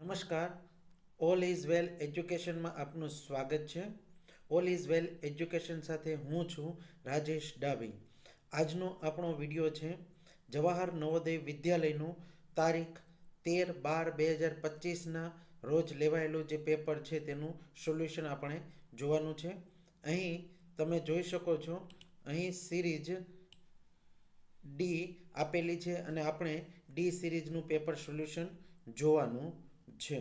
નમસ્કાર. All is well એજ્યુકેશનમાં આપનું સ્વાગત છે. ઓલ ઇઝ વેલ એજ્યુકેશન સાથે હું છું રાજેશ ડાભી. આજનો આપણો વીડિયો છે જવાહર નવોદય વિદ્યાલયનું તારીખ તેર બાર બે હજાર પચીસના રોજ લેવાયેલું જે પેપર છે તેનું સોલ્યુશન આપણે જોવાનું છે. અહીં તમે જોઈ શકો છો, અહીં સિરીજ ડી આપેલી છે અને આપણે ડી સિરીઝનું પેપર સોલ્યુશન જોવાનું છે.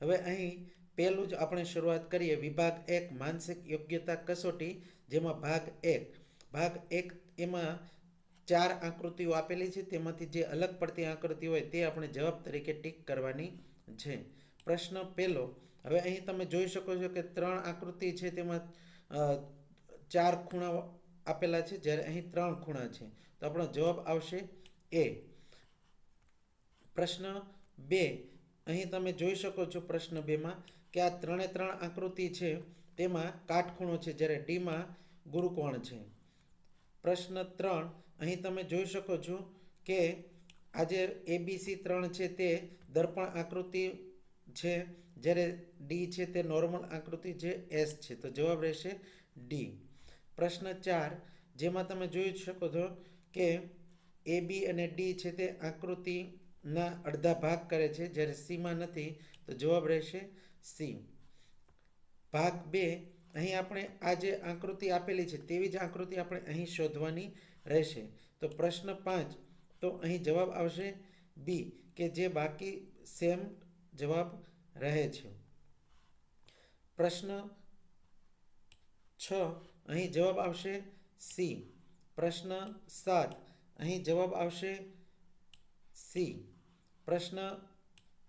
હવે અહીં પહેલું જ આપણે શરૂઆત કરીએ વિભાગ એક, માનસિક યોગ્યતા કસોટી, જેમાં ભાગ એક. ભાગ એક એમાં ચાર આકૃતિઓ આપેલી છે, તેમાંથી જે અલગ પડતી આકૃતિ હોય તે આપણે જવાબ તરીકે ટીક કરવાની છે. પ્રશ્ન પહેલો, હવે અહીં તમે જોઈ શકો છો કે ત્રણ આકૃતિ છે, તેમાં ચાર ખૂણા આપેલા છે, જ્યારે અહીં ત્રણ ખૂણા છે. તો આપણો જવાબ આવશે એ. પ્રશ્ન બે અહીં તમે જોઈ શકો છો પ્રશ્ન બેમાં કે આ ત્રણે ત્રણ આકૃતિ છે, તેમાં કાટખૂણો છે જ્યારે ડીમાં ગુરુકોણ છે. પ્રશ્ન ત્રણ, અહીં તમે જોઈ શકો છો કે આજે એબીસી ત્રણ છે તે દર્પણ આકૃતિ છે, જ્યારે ડી છે તે નોર્મલ આકૃતિ છે એસ છે. તો જવાબ રહેશે ડી પ્રશ્ન ચાર, જેમાં તમે જોઈ શકો છો કે એ બી અને ડી છે તે આકૃતિના અડધા ભાગ કરે છે. જ્યારે સીમાં નથી, તો જવાબ રહેશે સી. ભાગ બે, અહીં આપણે આ જે આકૃતિ આપેલી છે, તેવી જ આકૃતિ આપણે અહીં શોધવાની રહેશે. તો પ્રશ્ન પાંચ, તો અહીં જવાબ આવશે બી, કે જે બાકી સેમ જવાબ રહે છે. પ્રશ્ન છ, અહીં જવાબ આવશે સી. પ્રશ્ન સાત, અહીં જવાબ આવશે સી. પ્રશ્ન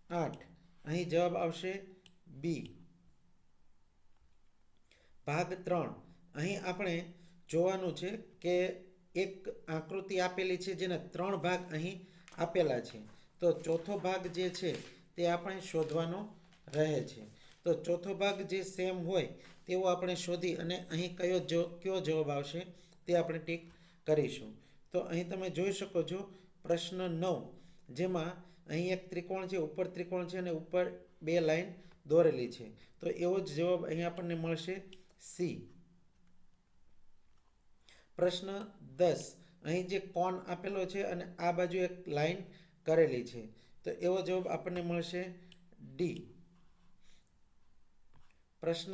આઠ. અહીં જવાબ આવશે બી. ભાગ ત્રણ. અહીં આપણે જોવાનું છે કે એક આકૃતિ આપેલી છે જેના ત્રણ ભાગ અહીં આપેલા છે. તો ચોથો ભાગ જે છે તે આપણે શોધવાનો રહે છે. તો ચોથો ભાગ જે સેમ હોય તેવો આપણે શોધી અને અહીં કયો જો, કયો જવાબ આવશે તે આપણે ટીક કરીશું. તો અહીં તમે જોઈ શકો છો પ્રશ્ન નવ, જેમાં અહીં એક ત્રિકોણ છે, ઉપર ત્રિકોણ છે અને ઉપર બે લાઈન દોરેલી છે. તો એવો જ જવાબ અહીં આપણને મળશે સી. પ્રશ્ન દસ. અહીં જે કોણ આપેલો છે અને આ બાજુ એક લાઈન કરેલી છે. તો એવો જવાબ આપણને મળશે ડી. પ્રશ્ન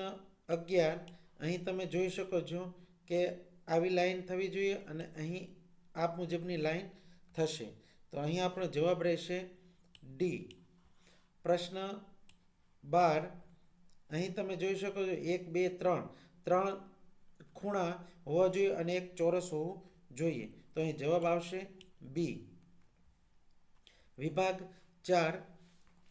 અગિયાર. અહીં તમે જોઈ શકો છો કે આવી લાઈન થવી જોઈએ અને અહીં આ મુજબની લાઈન થશે. તો અહીં આપણો જવાબ રહેશે ડી પ્રશ્ન બાર. અહીં તમે જોઈ શકો છો, એક, બે, ત્રણ. ત્રણ ખૂણા હોવા જોઈએ અને એક ચોરસ હોવું જોઈએ. તો અહીં જવાબ આવશે બી વિભાગ ચાર.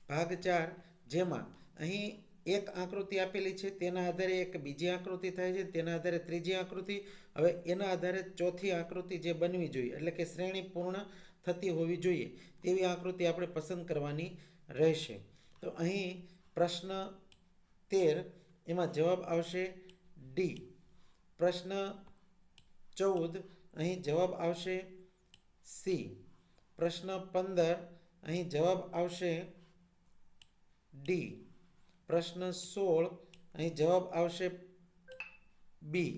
ભાગ ચાર. જેમાં અહીં એક આકૃતિ આપેલી છે, તેના આધારે એક બીજી આકૃતિ થાય છે, તેના આધારે ત્રીજી આકૃતિ. હવે એના આધારે ચોથી આકૃતિ જે બનવી જોઈએ, એટલે કે શ્રેણી પૂર્ણ થતી હોવી જોઈએ તેવી આકૃતિ આપણે પસંદ કરવાની રહેશે. તો અહીં પ્રશ્ન તેર, એમાં જવાબ આવશે ડી પ્રશ્ન ચૌદ, અહીં જવાબ આવશે સી પ્રશ્ન પંદર, અહીં જવાબ આવશે ડી પ્રશ્ન સોળ, અહીં જવાબ આવશે બી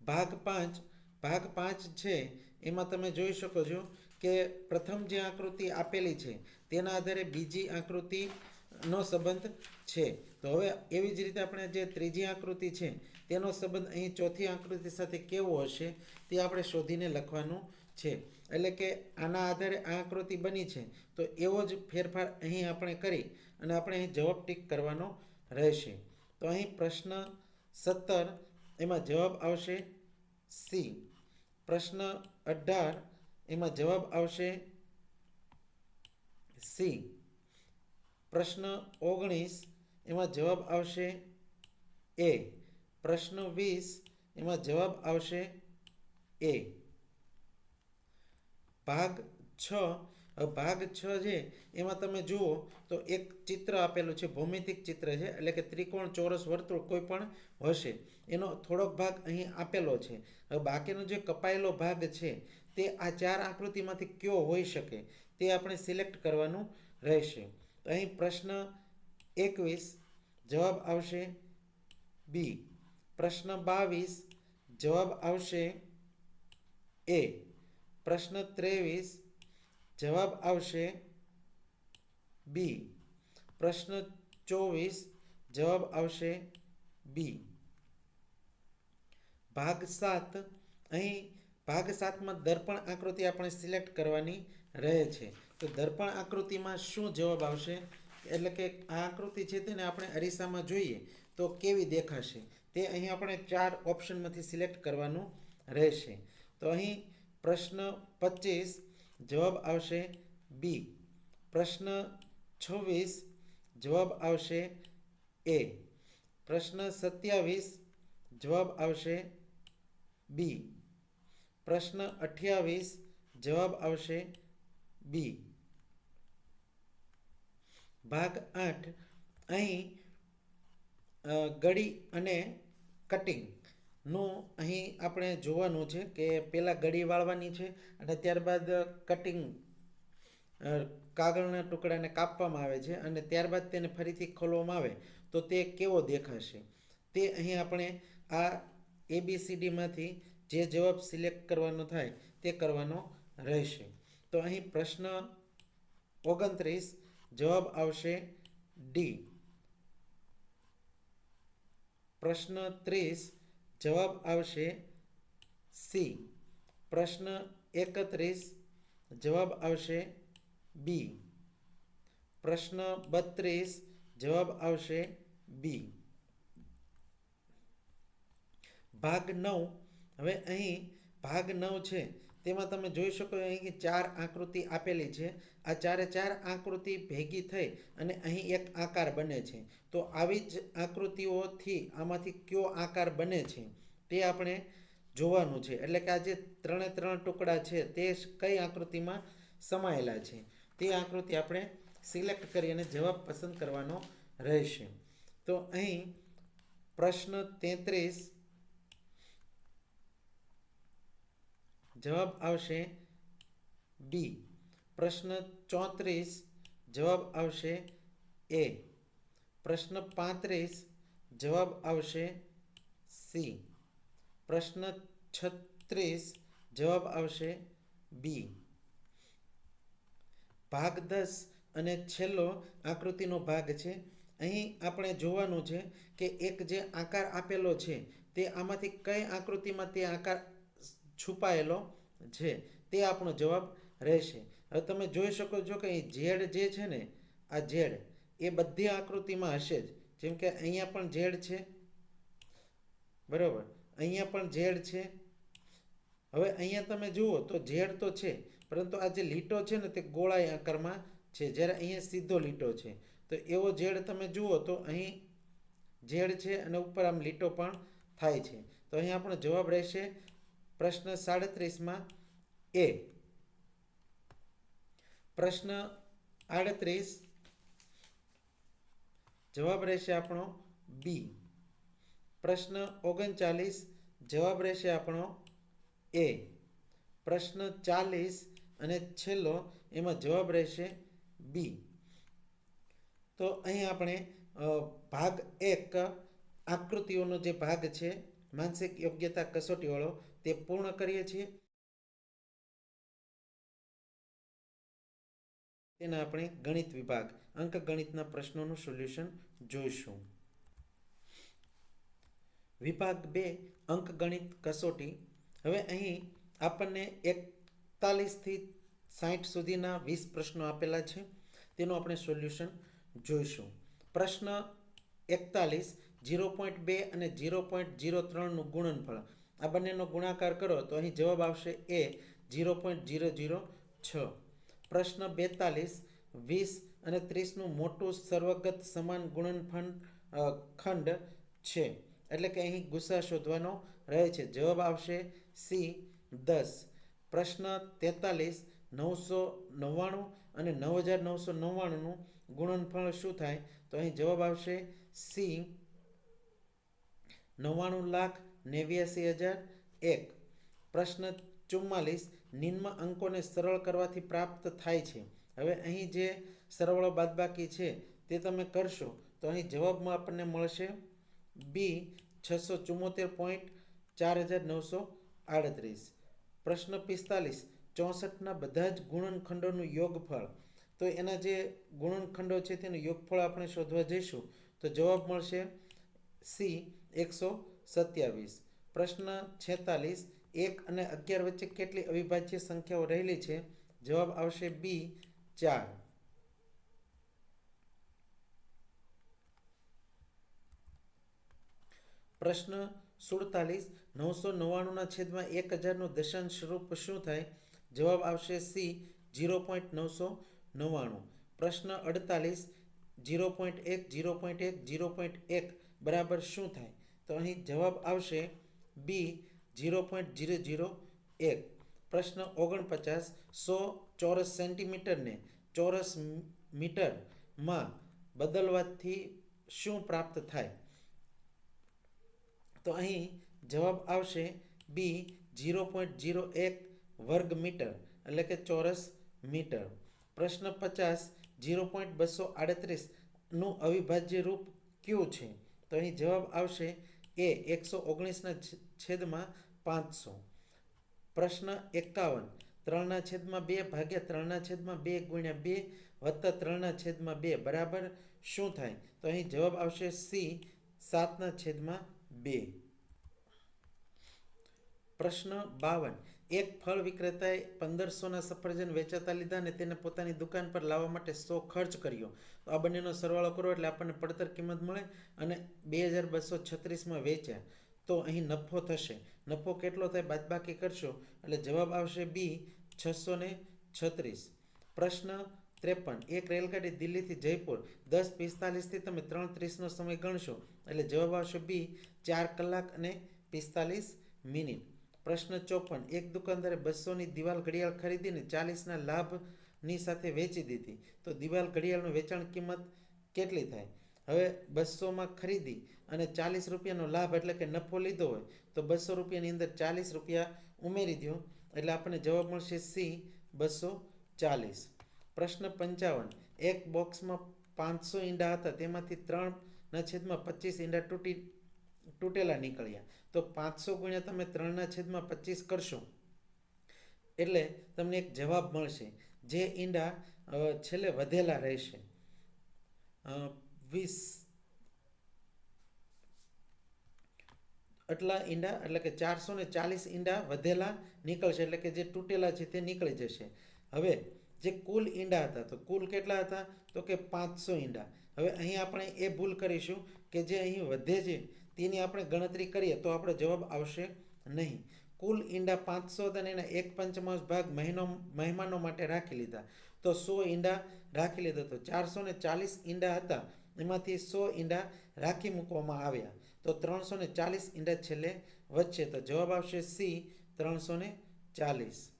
ભાગ પાંચ ભાગ પાંચ છે એમાં તમે જોઈ શકો છો કે પ્રથમ જે આકૃતિ આપેલી છે, તેના આધારે બીજી આકૃતિનો સંબંધ છે. તો હવે એવી જ રીતે આપણે જે ત્રીજી આકૃતિ છે, તેનો સંબંધ અહીં ચોથી આકૃતિ સાથે કેવો હશે, તે આપણે શોધીને લખવાનું છે. એટલે કે આના આધારે આ આકૃતિ બની છે, તો એવો જ ફેરફાર અહીં આપણે કરી અને આપણે અહીં જવાબ ટીક કરવાનો રહેશે. તો અહીં પ્રશ્ન સત્તર, એમાં જવાબ આવશે સી. પ્રશ્ન અઢાર, એમાં જવાબ આવશે સી. પ્રશ્ન ઓગણીસ, એમાં જવાબ આવશે એ. પ્રશ્ન વીસ, એમાં જવાબ આવશે એ. ભાગ છ ભાગ છ છે એમાં તમે જુઓ તો એક ચિત્ર આપેલું છે, ભૌમિતિક ચિત્ર છે, એટલે કે ત્રિકોણ ચોરસ વર્તુળ કોઈ પણ હશે. એનો થોડોક ભાગ અહીં આપેલો છે. હવે બાકીનો જે કપાયેલો ભાગ છે, તે આ ચાર આકૃતિમાંથી કયો હોઈ શકે, તે આપણે સિલેક્ટ કરવાનું રહેશે. તો અહીં પ્રશ્ન એકવીસ, જવાબ આવશે બી. પ્રશ્ન બાવીસ, જવાબ આવશે એ. પ્રશ્ન ત્રેવીસ જવાબ આવશે બી. પ્રશ્ન ચોવીસ. જવાબ આવશે બી. ભાગ સાત. અહીં ભાગ સાતમાં દર્પણ આકૃતિ આપણે સિલેક્ટ કરવાની રહે છે. તો દર્પણ આકૃતિમાં શું જવાબ આવશે? એટલે કે આ આકૃતિ છે તેને આપણે અરીસામાં જોઈએ તો કેવી દેખાશે? તે અહીં આપણે ચાર ઓપ્શનમાંથી સિલેક્ટ કરવાનું રહેશે. તો અહીં પ્રશ્ન પચીસ. જવાબ આવશે બી પ્રશ્ન છવ્વીસ. જવાબ આવશે એ પ્રશ્ન સત્યાવીસ. જવાબ આવશે બી પ્રશ્ન અઠ્યાવીસ. જવાબ આવશે બી ભાગ આઠ. અહીં ગળી અને કટિંગનું અહીં આપણે જોવાનું છે કે પહેલાં ગળી વાળવાની છે અને ત્યારબાદ કટિંગ કાગળના ટુકડાને કાપવામાં આવે છે અને ત્યારબાદ તેને ફરીથી ખોલવામાં આવે તો તે કેવો દેખાશે? તે અહીં આપણે આ એબીસીડીમાંથી જે જવાબ સિલેક્ટ કરવાનો થાય તે કરવાનો રહેશે. તો અહીં પ્રશ્ન ઓગણત્રીસ, જવાબ આવશે ડી પ્રશ્ન ત્રીસ જવાબ આવશે સી. પ્રશ્ન એકત્રીસ. જવાબ આવશે બી. પ્રશ્ન બત્રીસ. જવાબ આવશે બી. ભાગ નવ. હવે અહીં ભાગ નવ છે. તેમાં તમે જોઈ શકો અહીં ચાર આકૃતિ આપેલી છે. આ ચારે ચાર આકૃતિ ભેગી થઈ અને અહીં એક આકાર બને છે. તો આવી જ આકૃતિઓથી આમાંથી કયો આકાર બને છે તે આપણે જોવાનું છે. એટલે કે આ જે ત્રણે ત્રણ ટુકડા છે તે કઈ આકૃતિમાં સમાયેલા છે? તે આકૃતિ આપણે સિલેક્ટ કરી અને જવાબ પસંદ કરવાનો રહેશે. તો અહીં પ્રશ્ન તેત્રીસ જવાબ આવશે બી પ્રશ્ન ચોત્રીસ. જવાબ આવશે એ પ્રશ્ન પાંત્રીસ. જવાબ આવશે સી પ્રશ્ન છત્રીસ. જવાબ આવશે બી ભાગ દસ અને છેલ્લો આકૃતિનો ભાગ છે. અહીં આપણે જોવાનું છે કે એક જે આકાર આપેલો છે તે આમાંથી કઈ આકૃતિમાં તે આકાર છુપાયેલો છે. તે આપણો જવાબ રહેશે. હવે તમે જોઈ શકો છો કે અહીં ઝેડ જે છે ને, આ ઝેડ, એ બધી આકૃતિમાં હશે જ. જેમ કે અહીંયા પણ ઝેડ છે. બરાબર? અહીંયા પણ ઝેડ છે. હવે અહીંયા તમે જુઓ તો ઝેડ તો છે, પરંતુ આ જે લીટો છે ને તે ગોળાઈ આકારમાં છે. જ્યારે અહીંયા સીધો લીટો છે. તો એવો ઝેડ તમે જુઓ તો અહીં ઝેડ છે અને ઉપર આમ લીટો પણ થાય છે. તો અહીં આપણો જવાબ રહેશે પ્રશ્ન સાડત્રીસમાં એ. પ્રશ્ન આડત્રીસ. જવાબ રહેશે આપણો બી. પ્રશ્ન ઓગણચાલીસ. જવાબ રહેશે આપણો એ. પ્રશ્ન ચાલીસ અને છેલ્લો એમાં જવાબ રહેશે બી. તો અહીં આપણે ભાગ એક આકૃતિઓનો જે ભાગ છે, માનસિક યોગ્યતા કસોટીવાળો તે પૂર્ણ કરીએ છીએ. તેના આપણે ગણિત વિભાગ, અંક ગણિતના પ્રશ્નોનું સોલ્યુશન જોઈશું. વિભાગ બે, અંક ગણિત કસોટી. હવે અહીં આપણને એકતાલીસથી સાઠ સુધીના વીસ પ્રશ્નો આપેલા છે. તેનું આપણે સોલ્યુશન જોઈશું. પ્રશ્ન એકતાલીસ જીરો પોઈન્ટ બે અને જીરો પોઈન્ટ જીરો ત્રણનું ગુણનફળ. આ બંનેનો ગુણાકાર કરો તો અહીં જવાબ આવશે A zero point zero zero છ. પ્રશ્ન બેતાલીસ, વીસ અને ત્રીસનું મોટું સર્વગત સમાન ગુણનફળ ખંડ છે. એટલે કે અહીં ગુસ્સા શોધવાનો રહે છે. જવાબ આવશે સી દસ. પ્રશ્ન તેતાલીસ, નવસો નવ્વાણું અને નવ હજાર નવસો નવ્વાણુંનું ગુણનફળ શું થાય? તો અહીં જવાબ આવશે સી નવ્વાણું લાખ નેવ્યાસી હજાર એક. પ્રશ્ન ચુમ્માલીસ, નિમ્ન અંકોને સરળ કરવાથી પ્રાપ્ત થાય છે. હવે અહીં જે સરવાળો બાદબાકી છે તે તમે કરશો તો અહીં જવાબમાં આપણને મળશે બી છસો ચુમ્મોતેર પોઈન્ટ ચાર હજાર નવસો આડત્રીસ. પ્રશ્ન પિસ્તાલીસ, ચોસઠના બધા જ ગુણનખંડોનું યોગફળ. તો એના જે ગુણનખંડો છે તેનું યોગફળ આપણે શોધવા જઈશું. તો જવાબ મળશે સી એકસો સત્યાવીસ. પ્રશ્ન છેતાલીસ. એક અને અગિયાર વચ્ચે કેટલી અવિભાજ્ય સંખ્યાઓ રહેલી છે? જવાબ આવશે બી, ચાર. પ્રશ્ન સુડતાલીસ. નવસો નવ્વાણુંના છેદમાં એક હજારનું દશાંશ સ્વરૂપ શું થાય? જવાબ આવશે સી જીરો પોઈન્ટ નવસો નવ્વાણું. પ્રશ્ન અડતાલીસ. જીરો પોઈન્ટ એક જીરો પોઈન્ટ એક જીરો પોઈન્ટ એક. બરાબર શું થાય? તો અહીં જવાબ આવશે B zero point zero zero એક. પ્રશ્ન ઓગણપચાસ, સો ચોરસ સેન્ટીમીટરને ચોરસ મીટરમાં બદલવાથી શું પ્રાપ્ત થાય? તો અહીં જવાબ આવશે બી જીરો પોઈન્ટ જીરો એક વર્ગ મીટર એટલે કે ચોરસ મીટર. પ્રશ્ન પચાસ જીરો પોઈન્ટ બસો આડત્રીસનું અવિભાજ્ય રૂપ કયું છે? તો અહીં જવાબ આવશે એ એકસો ઓગણીસના છેદમાં પાંચસો. પ્રશ્ન એકાવન. ત્રણના છેદમાં બે ભાગ્યા ત્રણના છેદમાં બે ગુણ્યા બે વત્તા ત્રણના છેદમાં બે. બરાબર? શું થાય? તો અહીં જવાબ આવશે સી, સાતના છેદમાં બે. પ્રશ્ન બાવન. એક ફળ વિક્રેતાએ પંદરસોના સફરજન વેચાતા લીધા અને તેને પોતાની દુકાન પર લાવવા માટે સો ખર્ચ કર્યો. તો આ બંનેનો સરવાળો કરો એટલે આપણને પડતર કિંમત મળે અને બે હજાર બસો છત્રીસમાં વેચ્યા. તો અહીં નફો થશે. નફો કેટલો થાય બાદબાકી કરશો? એટલે જવાબ આવશે બી છસો ને છત્રીસ. પ્રશ્ન ત્રેપન. એક રેલગાડી દિલ્હીથી જયપુર. દસ પિસ્તાલીસથી તમે ત્રણ ત્રીસનો સમય ગણશો. એટલે જવાબ આવશે બી ચાર કલાક અને પિસ્તાલીસ મિનિટ. પ્રશ્ન ચોપન, એક દુકાનદારે બસોની દિવાલ ઘડિયાળ ખરીદીને ચાલીસના લાભની સાથે વેચી દીધી. તો દિવાલ ઘડિયાળનું વેચાણ કિંમત કેટલી થાય? હવે બસોમાં ખરીદી અને ચાલીસ રૂપિયાનો લાભ એટલે કે નફો લીધો હોય, તો બસો રૂપિયાની અંદર ચાલીસ રૂપિયા ઉમેરી દો એટલે આપણને જવાબ મળશે સી બસો ચાલીસ. પ્રશ્ન પંચાવન, એક બોક્સમાં પાંચસો ઈંડા હતા, તેમાંથી ત્રણના છેદમાં પચીસ ઈંડા તૂટી તૂટેલા નીકળ્યા. તો પાંચસો ગુણ્યા તમે ત્રણના છેદમાં પચીસ કરશો. એટલે તમને એક જવાબ મળશે. જે ઈંડા છેલ્લે વધેલા રહેશે. વીસ. આટલા ઈંડા, એટલે કે ચારસો ને ચાલીસ ઈંડા વધેલા નીકળશે, એટલે કે જે તૂટેલા છે તે નીકળી જશે. હવે, જે કુલ ઈંડા હતા, તો કુલ કેટલા હતા? તો કે પાંચસો ઈંડા. હવે અહીં આપણે એ ભૂલ કરીશું કે જે અહીં વધે છે તેની આપણે ગણતરી કરીએ તો આપણો જવાબ આવશે નહીં. કુલ ઈંડા પાંચસો અને એના એક પંચમાંશ ભાગ મહિનો, મહેમાનો માટે રાખી લીધા. તો સો ઈંડા રાખી લીધા તો ચારસો ને ચાલીસ ઈંડા હતા. એમાંથી સો ઈંડા રાખી મૂકવામાં આવ્યા. તો ત્રણસો ને ચાલીસ ઈંડા છેલ્લે વચ્ચે. તો જવાબ આવશે સી, ત્રણસો ને ચાલીસ.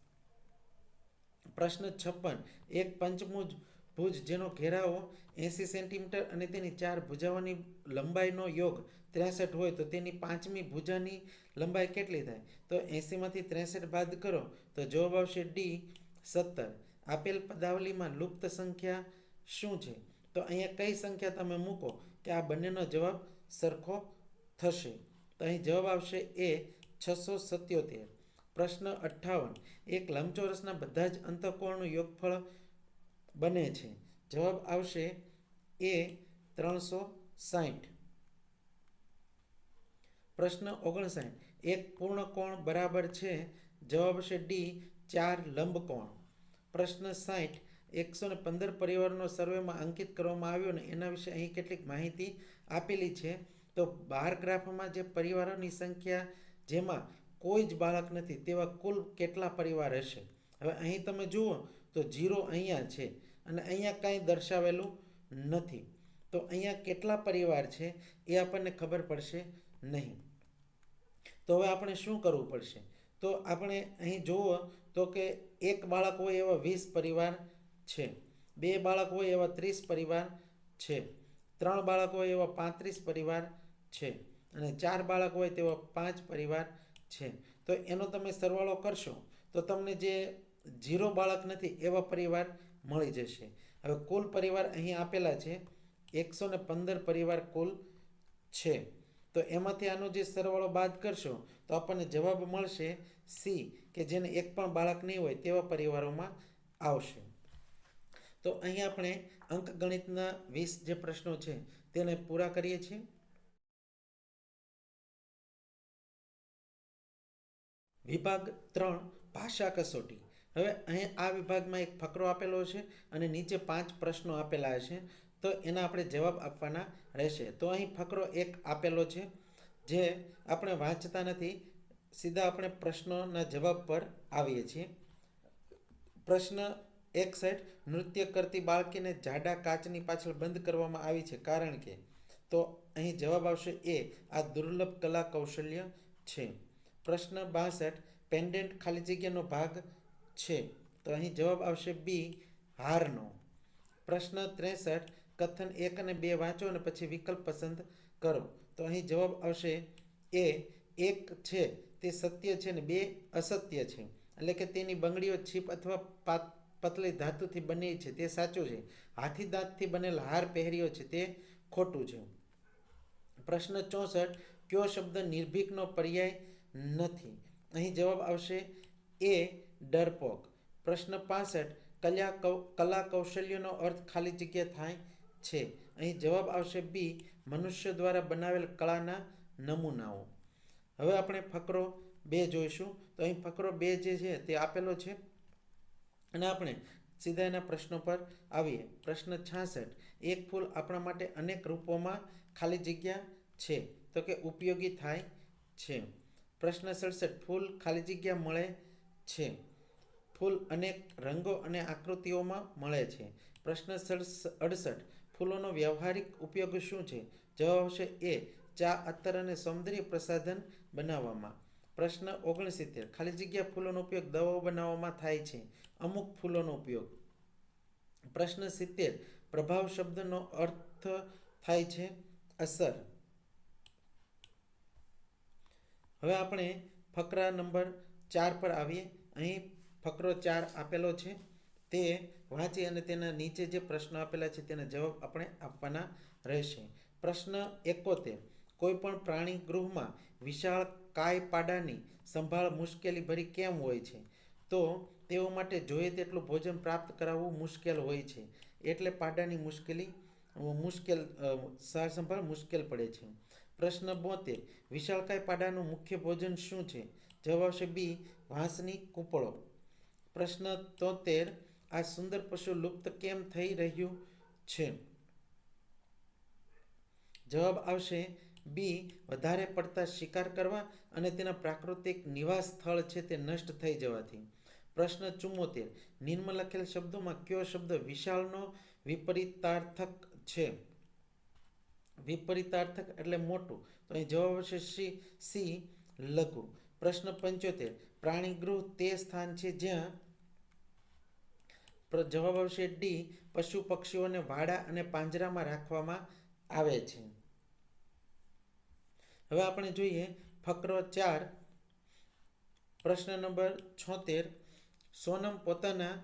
પ્રશ્ન છપ્પન. એક પંચભુજ ભુજ, જેનો ઘેરાવો એંસી સેન્ટીમીટર અને તેની ચાર ભુજાઓની લંબાઈનો યોગ ત્રેસઠ હોય તો તેની પાંચમી ભુજાની લંબાઈ કેટલી થાય? તો એંસીમાંથી ત્રેસઠ બાદ કરો તો જવાબ આવશે ડી સત્તર. આપેલ પદાવલીમાં લુપ્ત સંખ્યા શું છે? તો અહીંયા કઈ સંખ્યા તમે મૂકો કે આ બંનેનો જવાબ સરખો થશે. તો અહીં જવાબ આવશે એ છસો સત્યોતેર. પ્રશ્ન અઠ્ઠાવન. એક લંબચોરસના બધા જ અંતઃકોણનું યોગફળ બને છે. જવાબ આવશે એ ત્રણસો સાઠ પ્રશ્ન ઓગણસાઠ એક પૂર્ણ કોણ બરાબર છે? જવાબ છે ડી, ચાર લંબકોણ. પ્રશ્ન સાઠ એકસો ને પંદર પરિવારનો સર્વેમાં અંકિત કરવામાં આવ્યો ને એના વિશે અહીં કેટલીક માહિતી આપેલી છે. તો બાર ગ્રાફમાં જે પરિવારોની સંખ્યા, જેમાં કોઈ જ બાળક નથી, તેવા કુલ કેટલા પરિવાર હશે? હવે અહીં તમે જુઓ તો જીરો અહીંયા છે. અને અહીંયા કાંઈ દર્શાવેલું નથી. તો અહીંયા કેટલા પરિવાર છે એ આપણને ખબર પડશે નહીં. તો હવે આપણે શું કરવું પડશે? તો આપણે અહીં જુઓ તો કે એક બાળક હોય એવા વીસ પરિવાર છે. બે બાળક હોય એવા ત્રીસ પરિવાર છે. ત્રણ બાળક હોય એવા પાંત્રીસ પરિવાર છે. અને ચાર બાળક હોય તેવા પાંચ પરિવાર છે. તો એનો તમે સરવાળો કરશો તો તમને જે જીરો બાળક નથી એવા પરિવાર મળી જશે. હવે કુલ પરિવાર અહીં આપેલા છે, એકસો ને પંદર પરિવાર કુલ છે. તો એમાંથી આનો જે સરવાળો બાદ કરશો, તો આપણને જવાબ મળશે સી, કે જેને એક પણ બાળક નહીં હોય તેવા પરિવારોમાં આવશે. તો અહીં આપણે અંકગણિતના વીસ જે પ્રશ્નો છે, તેને પૂરા કરીએ છીએ. વિભાગ ત્રણ, ભાષા કસોટી. હવે અહીં આ વિભાગમાં એક ફકરો આપેલો છે અને નીચે પાંચ પ્રશ્નો આપેલા છે. તો એના આપણે જવાબ આપવાના રહેશે. તો અહીં ફકરો એક આપેલો છે, જે આપણે વાંચતા નથી, સીધા આપણે પ્રશ્નોના જવાબ પર આવીએ છીએ. પ્રશ્ન એક સાઈડ નૃત્ય કરતી બાળકીને જાડા કાચની પાછળ બંધ કરવામાં આવી છે. કારણ કે? તો અહીં જવાબ આવશે એ, આ દુર્લભ કલા કૌશલ્ય છે. પ્રશ્ન બાસઠ પેન્ડેન્ટ ખાલી જગ્યાનો ભાગ છે. તો અહીં જવાબ આવશે બી હારનો. પ્રશ્ન ત્રેસઠ, કથન એક અને બે વાંચો અને પછી વિકલ્પ પસંદ કરો. તો અહીં જવાબ આવશે એ એક છે, તે સત્ય છે ને બે અસત્ય છે. એટલે કે તેની બંગડીઓ છીપ અથવા પાત, પતલી ધાતુથી બની છે, તે સાચું છે. હાથી દાંતથી બનેલ હાર પહેર્યો છે, તે ખોટું છે. પ્રશ્ન ચોસઠ, કયો શબ્દ નિર્ભીકનો પર્યાય નથી? અહીં જવાબ આવશે એ ડરપોક. પ્રશ્ન પાસઠ કલા કલા કૌશલ્યનો અર્થ ખાલી જગ્યા થાય છે. અહીં જવાબ આવશે બી, મનુષ્ય દ્વારા બનાવેલ કળાના નમૂનાઓ. હવે આપણે ફકરો બે જોઈશું. તો અહીં ફકરો બે જે છે તે આપેલો છે. અને આપણે સીધા એના પ્રશ્નો પર આવીએ. પ્રશ્ન છાસઠ, એક ફૂલ આપણા માટે અનેક રૂપોમાં ખાલી જગ્યા છે. તો કે ઉપયોગી થાય છે. પ્રશ્ન સડસઠ, ફૂલ ખાલી જગ્યા મળે છે. ફૂલ અનેક રંગો અને આકૃતિઓમાં મળે છે. પ્રશ્ન અડસઠ ફૂલોનો વ્યવહારિક ઉપયોગ શું છે? જવાબ આવશે એ, ચા અત્તર અને સૌંદર્ય પ્રસાધન બનાવવામાં. પ્રશ્ન ઓગણસિત્તેર. ખાલી જગ્યા ફૂલોનો ઉપયોગ દવાઓ બનાવવામાં થાય છે. અમુક ફૂલોનો ઉપયોગ. પ્રશ્ન સિત્તેર. પ્રભાવ શબ્દનો અર્થ થાય છે અસર. હવે આપણે ફકરા નંબર ચાર પર આવીએ. અહીં ફકરો ચાર આપેલો છે. તે વાંચી અને તેના નીચે જે પ્રશ્નો આપેલા છે તેના જવાબ આપણે આપવાના રહેશે. પ્રશ્ન એકોતેર. કોઈપણ પ્રાણી ગૃહમાં વિશાળ કાય પાડાની સંભાળ મુશ્કેલી ભરી કેમ હોય છે? તો તેઓ માટે જોઈએ તેટલું ભોજન પ્રાપ્ત કરાવવું મુશ્કેલ હોય છે. એટલે પાડાની મુશ્કેલી મુશ્કેલ સાર સંભાળ મુશ્કેલ પડે છે. પ્રશ્ન બોતેર. વિશાળકાય પાડાનું મુખ્ય ભોજન શું છે? જવાબ આવશે બી, વાંસની કૂંપળો. પ્રશ્ન તોતેર, આ સુંદર પશુ લુપ્ત કેમ થઈ રહ્યું છે? જવાબ આવશે બી, વધારે પડતા શિકાર કરવા અને તેના પ્રાકૃતિક નિવાસ સ્થળ છે તે નષ્ટ થઈ જવાથી. પ્રશ્ન ચુમ્મોતેર, નિમ્ન લખેલ શબ્દોમાં કયો શબ્દ વિશાળનો વિપરીતાર્થક છે? વિપરીતાર્થક એટલે મોટું. તો અહીં જવાબ આવશે સી સી, લઘુ. પ્રશ્ન પંચોતેર. પ્રાણી ગૃહ તે સ્થાન છે જ્યાં જવાબ આવશે ડી, પશુ પક્ષીઓને વાડા અને પાંજરામાં રાખવામાં આવે છે. હવે આપણે જોઈએ ફકરો ચાર. પ્રશ્ન નંબર છોતેર. સોનમ પોતાના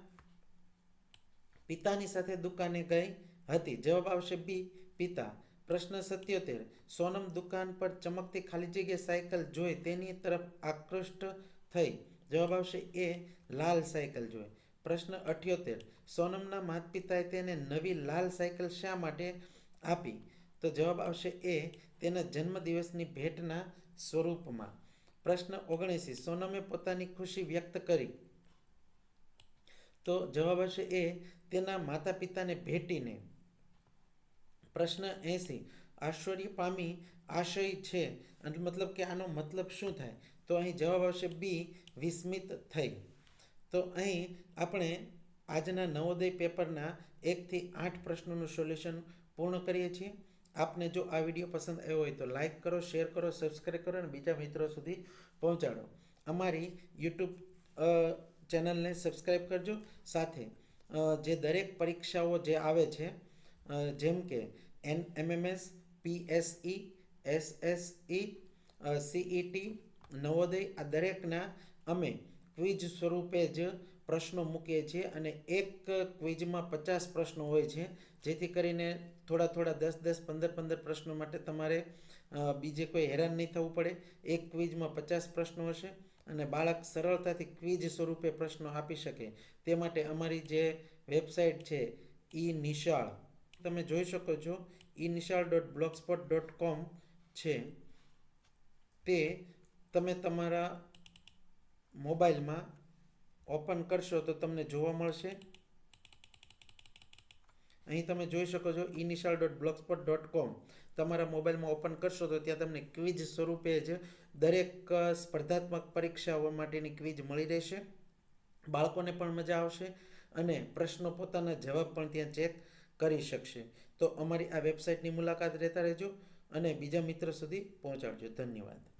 પિતાની સાથે દુકાને ગઈ હતી. જવાબ આવશે બી, પિતા. પ્રશ્ન સત્યોતેર. સોનમ દુકાન પર ચમકતી ખાલી જગ્યા સાયકલ જોઈ તેની તરફ આકૃષ્ટ થઈ. જવાબ આવશે એ, લાલ સાયકલ જોઈ. પ્રશ્ન અઠ્યોતેર. સોનમના માતા પિતાએ તેને નવી લાલ સાયકલ શા માટે આપી? તો જવાબ આવશે એ, તેના જન્મદિવસની ભેટના સ્વરૂપમાં. પ્રશ્ન ઓગણએંસી. સોનમે પોતાની ખુશી વ્યક્ત કરી. તો જવાબ આવશે એ, તેના માતા પિતાને ભેટીને. પ્રશ્ન એંસી. આશ્ચર્ય પામી આશય છે. મતલબ કે આનો મતલબ શું થાય? તો અહીં જવાબ આવશે બી, વિસ્મિત થઈ. તો અહીં આપણે આજના નવોદય પેપરના એકથી આઠ પ્રશ્નોનું સોલ્યુશન પૂર્ણ કરીએ છીએ. આપને જો આ વીડિયો પસંદ આવ્યો હોય તો લાઈક કરો, શેર કરો, સબસ્ક્રાઈબ કરો અને બીજા મિત્રો સુધી પહોંચાડો. અમારી યુટ્યુબ ચેનલને સબસ્ક્રાઈબ કરજો. સાથે જે દરેક પરીક્ષાઓ જે આવે છે જેમ કે N MMS PSE, SSE CET, Navodaya આ દરેકના અમે ક્વિજ સ્વરૂપે જ પ્રશ્નો મૂકીએ છીએ અને એક ક્વિઝમાં પચાસ પ્રશ્નો હોય છે. જેથી કરીને થોડા થોડા દસ દસ પંદર પંદર પ્રશ્નો માટે તમારે બીજે કોઈ હેરાન નહીં થવું પડે. એક ક્વિઝમાં પચાસ પ્રશ્નો હશે અને બાળક સરળતાથી ક્વિઝ સ્વરૂપે પ્રશ્નો આપી શકે. તે માટે અમારી જે વેબસાઇટ છે ઈ નિશાળ તમે જોઈ શકો છો નિશાળ ડોટ બ્લોગસ્પોટ ડોટ કોમ છે. તે તમે તમારા મોબાઈલમાં ઓપન કરશો તો તમને જોવા મળશે. અહીં તમે જોઈ શકો છો initial dot blogspot dot com તમારા મોબાઈલમાં ઓપન કરશો તો ત્યાં તમને ક્વિઝ સ્વરૂપે જ દરેક સ્પર્ધાત્મક પરીક્ષાઓ માટેની ક્વિઝ મળી રહેશે. બાળકોને પણ મજા આવશે અને પ્રશ્નો પોતાના જવાબ પણ ત્યાં ચેક કરી શકશે. તો અમારી આ વેબસાઇટની મુલાકાત રહેતા રહેજો અને બીજા મિત્ર સુધી પહોંચાડજો. ધન્યવાદ.